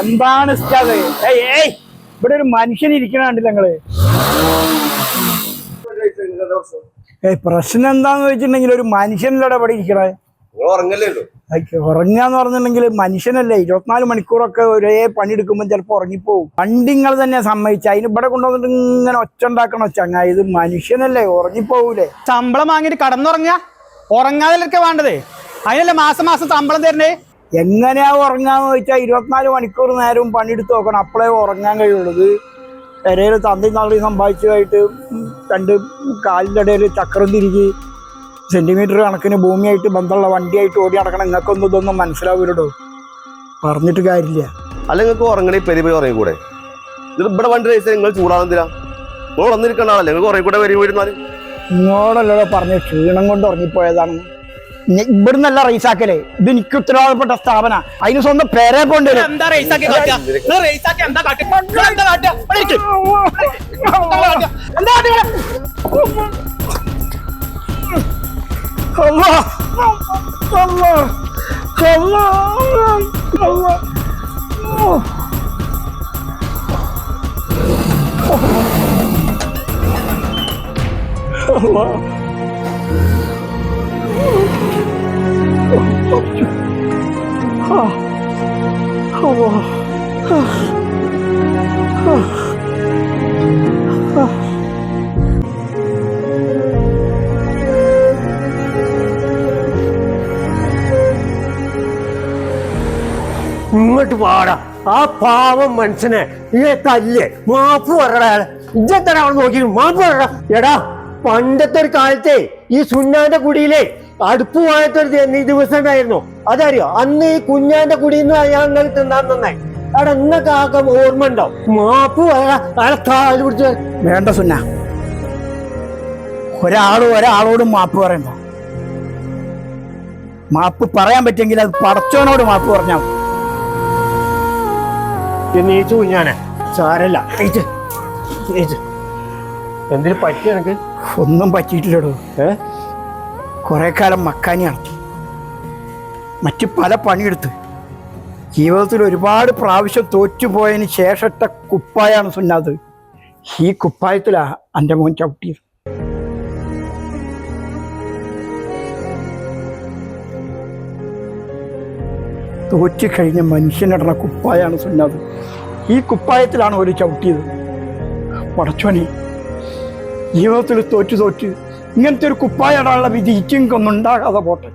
എന്താണ് ഉസ്താദ്? ഏയ് ഏയ് ഇവിടെ ഒരു മനുഷ്യൻ ഇരിക്കണ കണ്ടില്ല നിങ്ങൾ. ഏയ് പ്രശ്നം എന്താന്ന് വെച്ചിട്ടുണ്ടെങ്കിൽ ഒരു മനുഷ്യനിലൂടെ ഇവിടെ ഇരിക്കണേ? ഉറങ്ങാന്ന് പറഞ്ഞിട്ടുണ്ടെങ്കിൽ മനുഷ്യനല്ലേ? ഇരുപത്തിനാല് മണിക്കൂറൊക്കെ ഒരേ പണിയെടുക്കുമ്പോൾ ചിലപ്പോൾ ഉറങ്ങിപ്പോവും. വണ്ടിങ്ങൾ തന്നെ സമ്മതിച്ചു. അതിന് ഇവിടെ കൊണ്ടുവന്നിട്ട് ഇങ്ങനെ ഒച്ച ഉണ്ടാക്കണം? ചങ്ങ ഇത് മനുഷ്യനല്ലേ? ഉറങ്ങിപ്പോവൂലേ? ശമ്പളം വാങ്ങിയിട്ട് കടന്നുറങ്ങ ഉറങ്ങാതിലൊക്കെ വേണ്ടത്? അതിനല്ലേ മാസം മാസം ശമ്പളം തരണേ എങ്ങനെയാ ഉറങ്ങാന്ന് ചോദിച്ചാൽ ഇരുപത്തിനാല് മണിക്കൂർ നേരവും പണിയെടുത്ത് നോക്കണം. അപ്പോഴേ ഉറങ്ങാൻ കഴിയുള്ളത് പെരയിൽ തന്തി നാളി സമ്പാദിച്ചതായിട്ട് രണ്ട് കാലിന്റെ ഇടയിൽ ചക്രം തിരികെ സെന്റിമീറ്റർ കണക്കിന് ഭൂമിയായിട്ട് ബന്ധമുള്ള വണ്ടിയായിട്ട് ഓടി നടക്കണം. നിങ്ങൾക്കൊന്നും ഇതൊന്നും മനസ്സിലാവില്ലടോ പറഞ്ഞിട്ട് കാര്യമില്ല. അല്ല നിങ്ങൾക്ക് ഉറങ്ങണേ പെരി പോയി ഉറങ്ങിക്കൂടെ? കൂടെ ഇവിടെ വണ്ടി റേസ് നിങ്ങൾ ചൂടാണെന്തിനാ നിങ്ങൾ ഉറന്നിരിക്കണ ആളല്ലേ? നിങ്ങൾക്ക് ഉറങ്ങിക്കൂടെ വരി പോയിരുന്നാൽ നിങ്ങളല്ലോ പറഞ്ഞ ക്ഷീണം കൊണ്ട് ഉറങ്ങിപ്പോയതാണ്. ഇവിടുന്നല്ല റൈസാക്കലേ. ഇത് എനിക്ക് ഉത്തരവാദപ്പെട്ട സ്ഥാപന. അതിന് സ്വന്തം പേരെ കൊണ്ടുവരും. എന്താ ഇങ്ങോട്ട് പാടാ ആ പാവം മനുഷ്യനെ ഈ തല്ല് മാപ്പ് പറടാ ഇജ്ജെത്തന അവിടെ നോക്കി മാപ്പ് പറടാ എടാ പണ്ടത്തെ ഒരു കാലത്തെ ഈ സുന്നാന്റെ കുടിയിലെ അടുപ്പ് വായത്തൊരു ദി- ദിവസം ഉണ്ടായിരുന്നു അതറിയോ? അന്ന് ഈ കുഞ്ഞാന്റെ കുടിയിൽ നിന്ന് അയാൾ തിന്നാൻ നന്നായി അവിടെ ഇന്നൊക്കെ ആക്ക ഓർമ്മ ഉണ്ടോ? മാപ്പ് അയാളെ കാൽ പിടിച്ച്. വേണ്ട സുന്ന. ഒരാളും ഒരാളോട് മാപ്പ് പറയണ്ട. മാപ്പ് പറയാൻ പറ്റുമെങ്കിൽ അത് പടച്ചോനോട് മാപ്പ് പറഞ്ഞാൽ. നീച്ചു കുഞ്ഞാനെ സാരല്ല. എന്തിനു പറ്റി എനിക്ക് ഒന്നും പറ്റിയിട്ടില്ലടോ. ഏ? കുറെ കാലം മക്കാനി നടത്തി. മറ്റ് പല പണിയെടുത്ത്. ജീവിതത്തിൽ ഒരുപാട് പ്രാവശ്യം തോറ്റുപോയതിന് ശേഷത്തെ കുപ്പായാണ് സുന്നാത് ഈ കുപ്പായത്തിലാ എന്റെ മോൻ ചവിട്ടിയത്. തോറ്റു കഴിഞ്ഞ മനുഷ്യനിടണ കുപ്പായാണ് സുന്നാത് ഈ കുപ്പായത്തിലാണ് ഒരു ചവിട്ടിയത്. പടച്ചോനെ ജീവിതത്തിൽ തോറ്റു തോറ്റ് ഇങ്ങനത്തെ ഒരു കുപ്പായ ഇടാനുള്ള വിധി ഇച്ചിങ്ങൊന്നും ഉണ്ടാകാതെ പോട്ടെ.